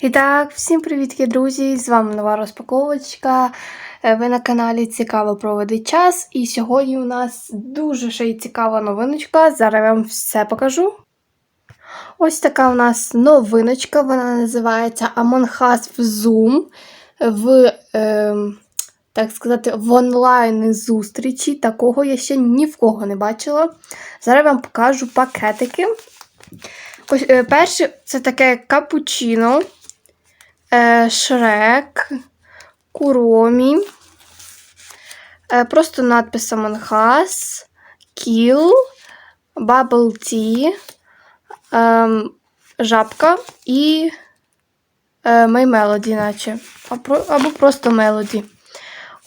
І так, всім привітки, друзі! З вами нова розпаковочка. Е, Ви на каналі Цікаво проводить час. І сьогодні у нас дуже ще й цікава новиночка. Зараз я вам все покажу. Ось така у нас новиночка. Вона називається Among Us в Zoom. В, е, так сказати, в онлайн зустрічі. Такого я ще ні в кого не бачила. Зараз я вам покажу пакетики. Ось, е, перше, це таке капучино, е, шрек, куромі, е, просто надпис Among Us, Kill, Bubble Tea, е, жабка і е, Melody, наче. Або, або просто Melody.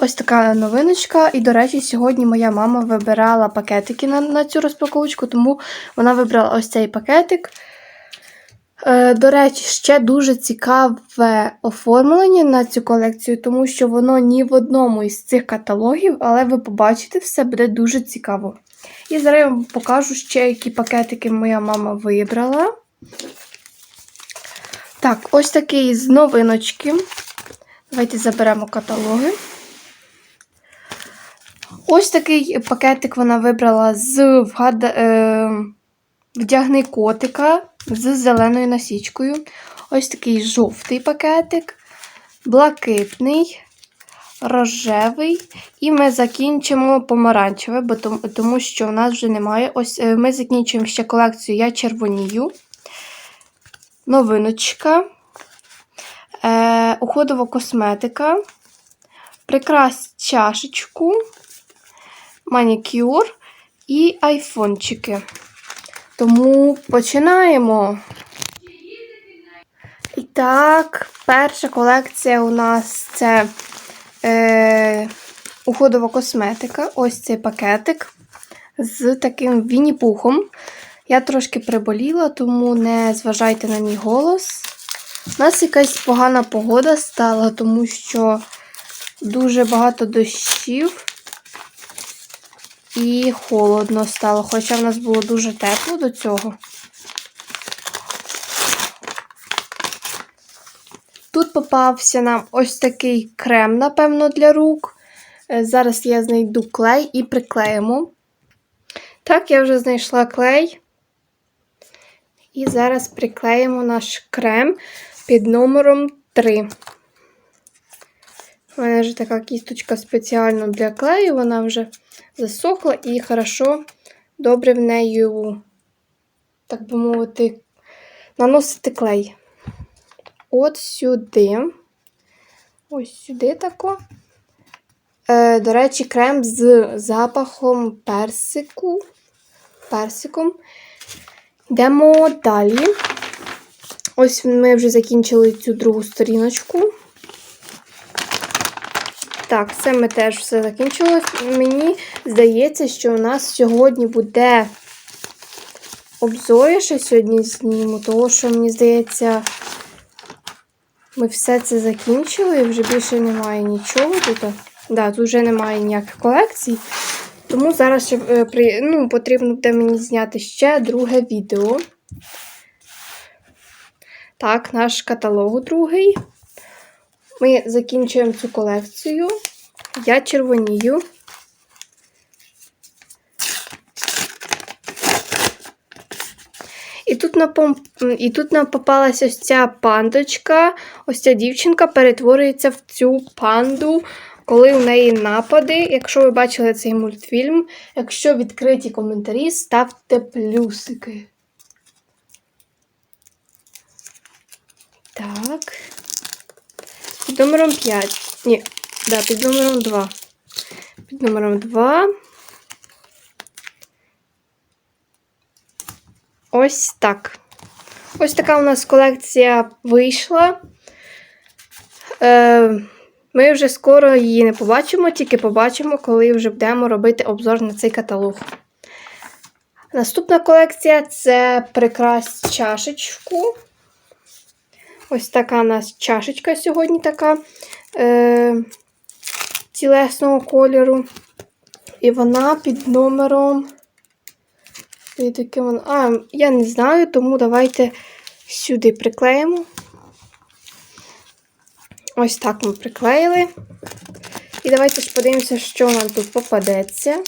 Ось така новиночка. І, до речі, сьогодні моя мама вибирала пакетики на, на цю розпаковочку, тому вона вибрала ось цей пакетик. Е, До речі, ще дуже цікаве оформлення на цю колекцію, тому що воно ні в одному із цих каталогів, але ви побачите, все буде дуже цікаво. І зараз я вам покажу ще, які пакетики моя мама вибрала. Так, ось такий з новиночки. Давайте заберемо каталоги. Ось такий пакетик вона вибрала з вгад... вдягни котика з зеленою насічкою. Ось такий жовтий пакетик, блакитний, рожевий. І ми закінчимо помаранчеве, бо тому, що у нас вже немає. Ось е, ми закінчуємо ще колекцію Я червонію. Новиночка. Е, уходова косметика. Прикрась чашечку, манікюр і айфончики. Тому починаємо. І так, перша колекція у нас це е, уходова косметика. Ось цей пакетик з таким вінні-пухом. Я трошки приболіла, тому не зважайте на мій голос. У нас якась погана погода стала, тому що дуже багато дощів і холодно стало, хоча в нас було дуже тепло до цього. Тут попався нам ось такий крем, напевно, для рук. Е, Зараз я знайду клей і приклеїмо. Так, я вже знайшла клей. І зараз приклеїмо наш крем під номером 3. У мене вже така кісточка спеціально для клею, вона вже засохла і хорошо, добре в нею, так би мовити, наносити клей. От сюди. Ось сюди тако. Е, До речі, крем з запахом персику. Персиком. Йдемо далі. Ось ми вже закінчили цю другу сторіночку. Так, це ми теж все закінчили. Мені здається, що у нас сьогодні буде обзор, я ще сьогодні зніму, тому що, мені здається, ми все це закінчили і вже більше немає нічого тут. Да, тут вже немає ніяких колекцій. Тому зараз ще, е, ну, потрібно буде мені зняти ще друге відео. Так, наш каталог другий. Ми закінчуємо цю колекцію. Я червонію. І тут, нам, і тут нам попалася ось ця пандочка, ось ця дівчинка перетворюється в цю панду, коли у неї напади. Якщо ви бачили цей мультфільм, якщо відкриті коментарі, ставте плюсики. Так. Під номером 5. Ні, да, під номером 2. Під номером 2. Ось так. Ось така у нас колекція вийшла. Е, Ми вже скоро її не побачимо, тільки побачимо, коли вже будемо робити обзор на цей каталог. Наступна колекція це прикрась чашечку. Ось така у нас чашечка сьогодні така е, тілесного кольору. І вона під номером. Вона. А, я не знаю, тому давайте сюди приклеїмо. Ось так ми приклеїли. І давайте ж подивимося, що нам тут попадеться.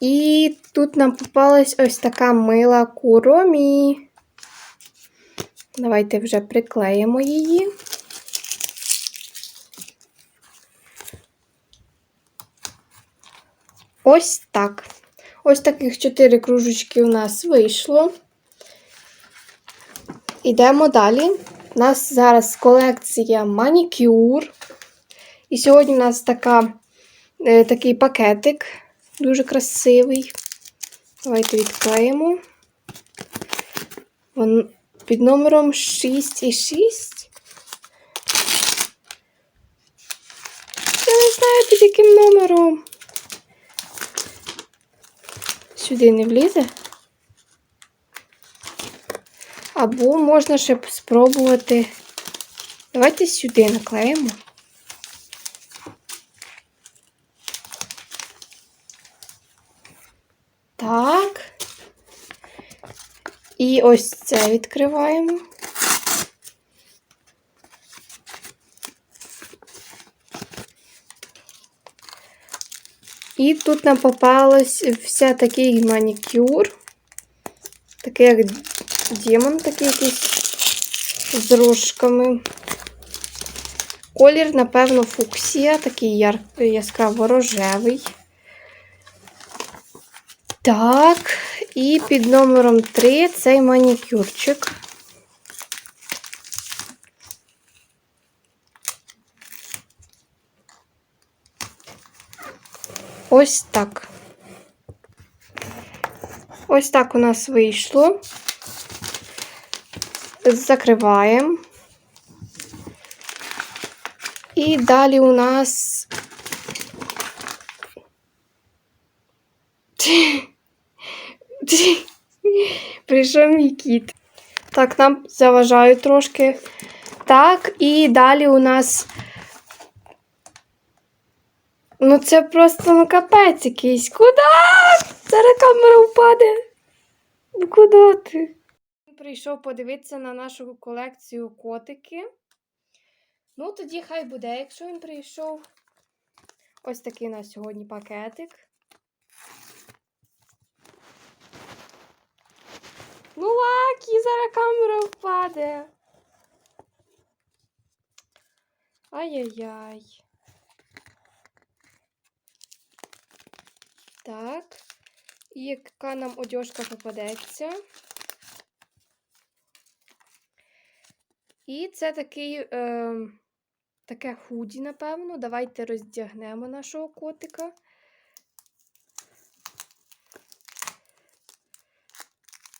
І тут нам попалась ось така мила куромі. Давайте вже приклеїмо її. Ось так. Ось таких чотири кружечки у нас вийшло. Ідемо далі. У нас зараз колекція манікюр. І сьогодні у нас така, е, такий пакетик дуже красивий. Давайте відклеїмо. Він під номером 6 і 6. Я не знаю під яким номером. Сюди не влізе. Або можна ще спробувати. Давайте сюди наклеїмо. Так. І ось це відкриваємо. І тут нам попалось вся такий манікюр. Такий як демон, такий якийсь з рожками. Колір, напевно, фуксія, такий яскраво рожевий. Так, і під номером 3 цей манікюрчик. Ось так. Ось так у нас вийшло. Закриваємо. І далі у нас. Прийшов мій кіт. Так, нам заважають трошки. Так, і далі у нас. Ну, це просто ну, капець якийсь. Куди? Зараз камера впаде. Ну, куди ти? Прийшов подивитися на нашу колекцію котики. Ну, тоді хай буде, якщо він прийшов. Ось такий у нас сьогодні пакетик. Ну, лакі, зараз камера впаде. Ай-яй-яй. Так. І яка нам одежка попадеться? І це такий, е, таке худі, напевно. Давайте роздягнемо нашого котика.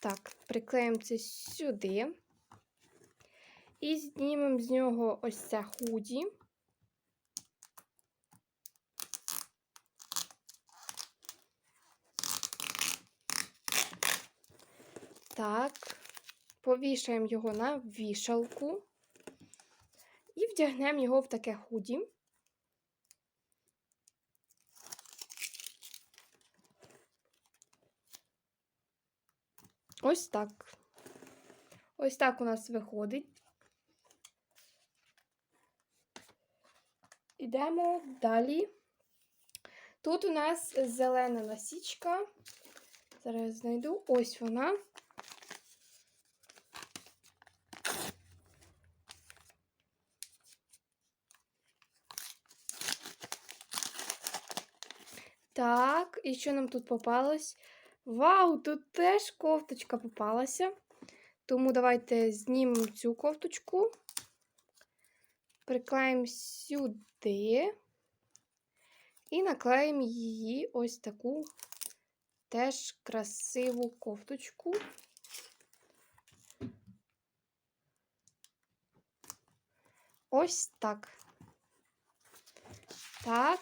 Так, приклеїмо це сюди. І знімемо з нього ось це худі. Так, повішаємо його на вішалку і вдягнемо його в таке худі. Ось так. Ось так у нас виходить. Ідемо далі. Тут у нас зелена насічка. Зараз знайду ось вона. Так, і що нам тут попалось? Вау, тут теж кофточка попалася. Тому давайте знімемо цю кофточку, приклеїмо сюди і наклеїмо її ось таку теж красиву кофточку. Ось так. Так,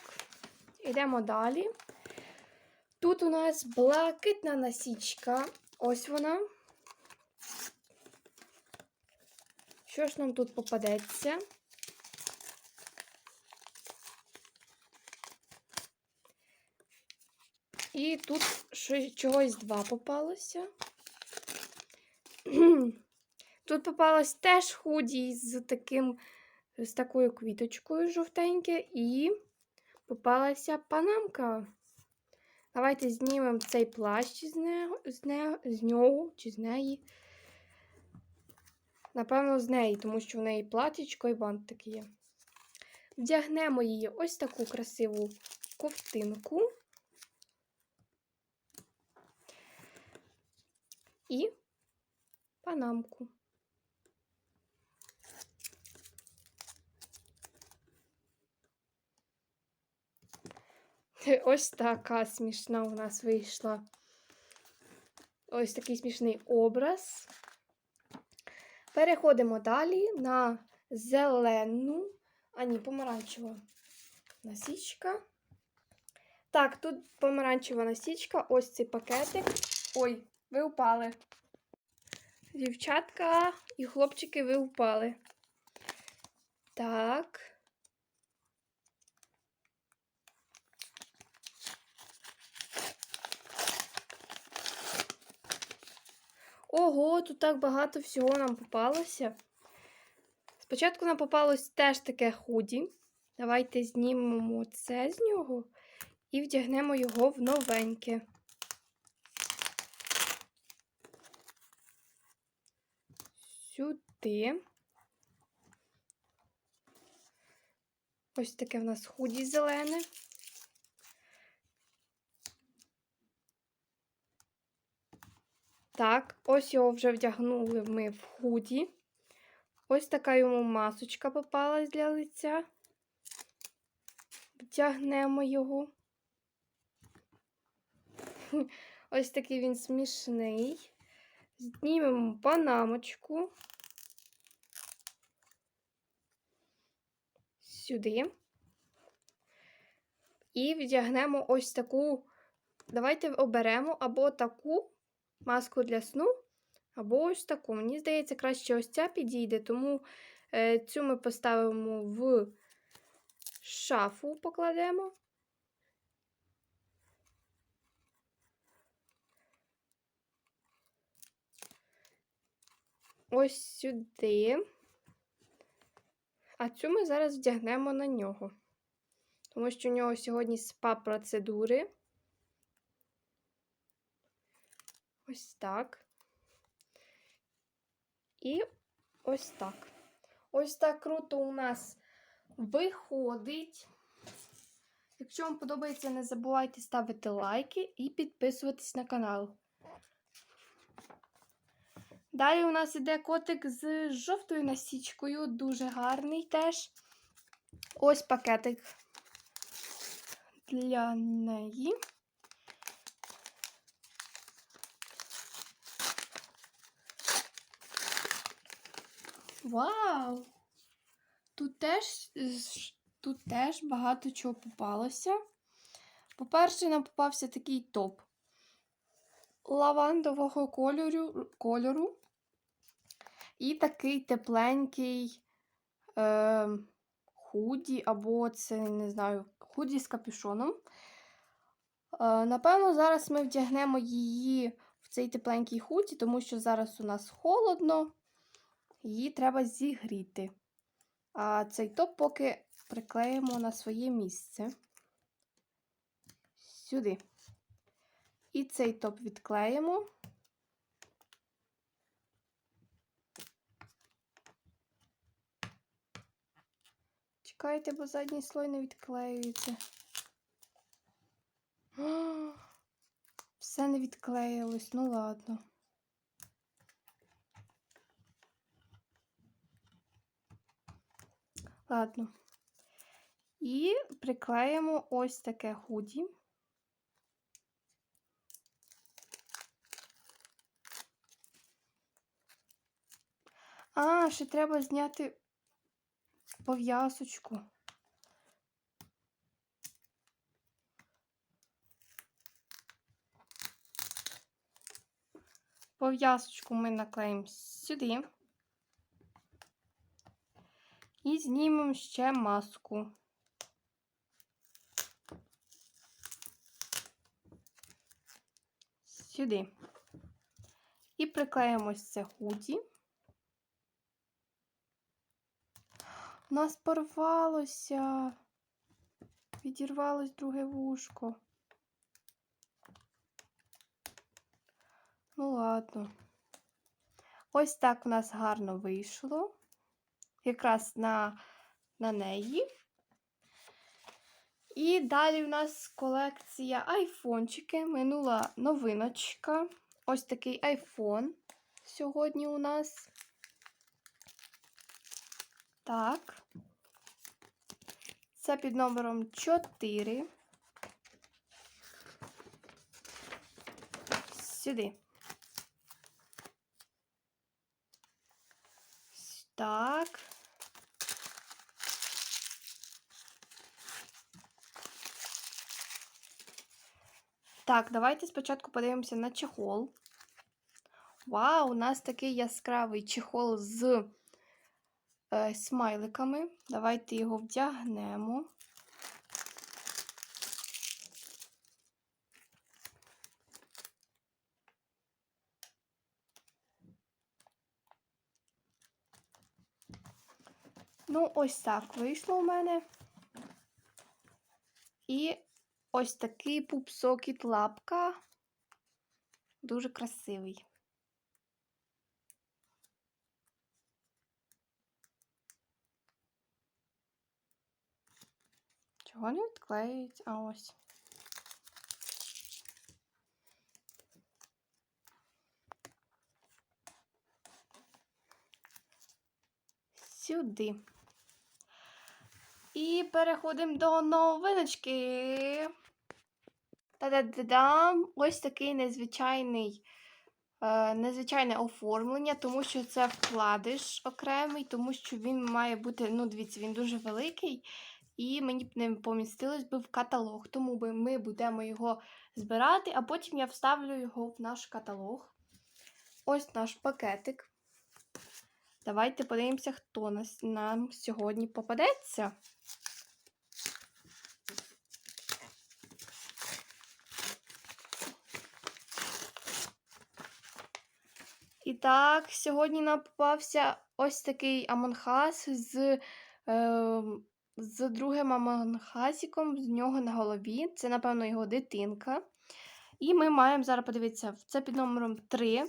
йдемо далі. Тут у нас блакитна насічка. Ось вона. Що ж нам тут попадеться? І тут чогось два попалося. Тут попалось теж худі з таким, з такою квіточкою жовтеньке, і попалася панамка. Давайте знімемо цей плащ з, нього, з, нього, з нього чи з неї. Напевно, з неї, тому що в неї платічко і бантик є. Вдягнемо її ось таку красиву ковтинку. І панамку. Ось така смішна у нас вийшла. Ось такий смішний образ. Переходимо далі на зелену, а ні, помаранчева насічка. Так, тут помаранчева насічка, ось цей пакетик. Ой, ви впали. Дівчатка і хлопчики, ви впали. Так. Ого, тут так багато всього нам попалося. Спочатку нам попалось теж таке худі. Давайте знімемо це з нього і вдягнемо його в новеньке. Сюди. Ось таке в нас худі зелене. Так, ось його вже вдягнули ми в худі. Ось така йому масочка попалась для лиця. Вдягнемо його. Ось такий він смішний. Знімемо панамочку. Сюди. І вдягнемо ось таку. Давайте оберемо або таку маску для сну, або ось таку. Мені здається, краще ось ця підійде, тому е, цю ми поставимо в шафу, покладемо. Ось сюди. А цю ми зараз вдягнемо на нього. Тому що у нього сьогодні спа-процедури. Ось так. І ось так. Ось так круто у нас виходить. Якщо вам подобається, не забувайте ставити лайки і підписуватись на канал. Далі у нас іде котик з жовтою насічкою, дуже гарний теж. Ось пакетик для неї. Вау! Тут теж, тут теж багато чого попалося. По-перше, нам попався такий топ лавандового кольору, кольору і такий тепленький е, худі, або це, не знаю, худі з капюшоном. Е, напевно, зараз ми вдягнемо її в цей тепленький худі, тому що зараз у нас холодно, її треба зігріти. А цей топ поки приклеїмо на своє місце. Сюди. І цей топ відклеїмо. Чекайте, бо задній слой не відклеюється. Все не відклеїлось, ну ладно. Ладно. І приклеїмо ось таке худі. А, ще треба зняти пов'язочку. Пов'язочку ми наклеїмо сюди. І знімемо ще маску. Сюди. І приклеїмо це худі. У нас порвалося. Відірвалось друге вушко. Ну, ладно. Ось так в нас гарно вийшло. Якраз на, на неї. І далі в нас колекція айфончики. Минула новиночка. Ось такий айфон сьогодні у нас. Так. Це під номером 4. Сюди. Так. Так, давайте спочатку подивимося на чехол. Вау, у нас такий яскравий чехол з е, смайликами. Давайте його вдягнемо. Ну, ось так вийшло у мене. І ось такий пупсокіт лапка. Дуже красивий. Чого не відклеюється? А ось. Сюди. І переходимо до новиночки. Та-да-да-дам! Ось такий незвичайний, е, незвичайне оформлення, тому що це вкладиш окремий, тому що він має бути, ну, дивіться, він дуже великий. І мені б не помістилось би в каталог. Тому ми будемо його збирати, а потім я вставлю його в наш каталог. Ось наш пакетик. Давайте подивимося, хто нас, нам сьогодні попадеться. І так, сьогодні нам попався ось такий амонхас з. Е, з другим амонхасіком з нього на голові. Це, напевно, його дитинка. І ми маємо зараз подивитися, це під номером 3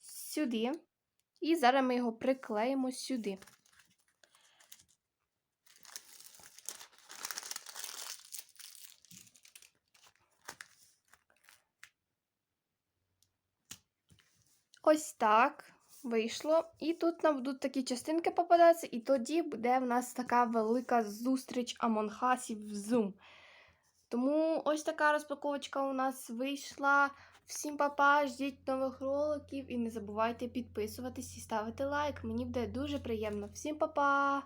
сюди. І зараз ми його приклеїмо сюди. Ось так вийшло. І тут нам будуть такі частинки попадатися, і тоді буде в нас така велика зустріч амонхасів в Zoom. Тому ось така розпаковочка у нас вийшла. Всім па-па, ждіть нових роликів і не забувайте підписуватись і ставити лайк. Мені буде дуже приємно. Всім па-па!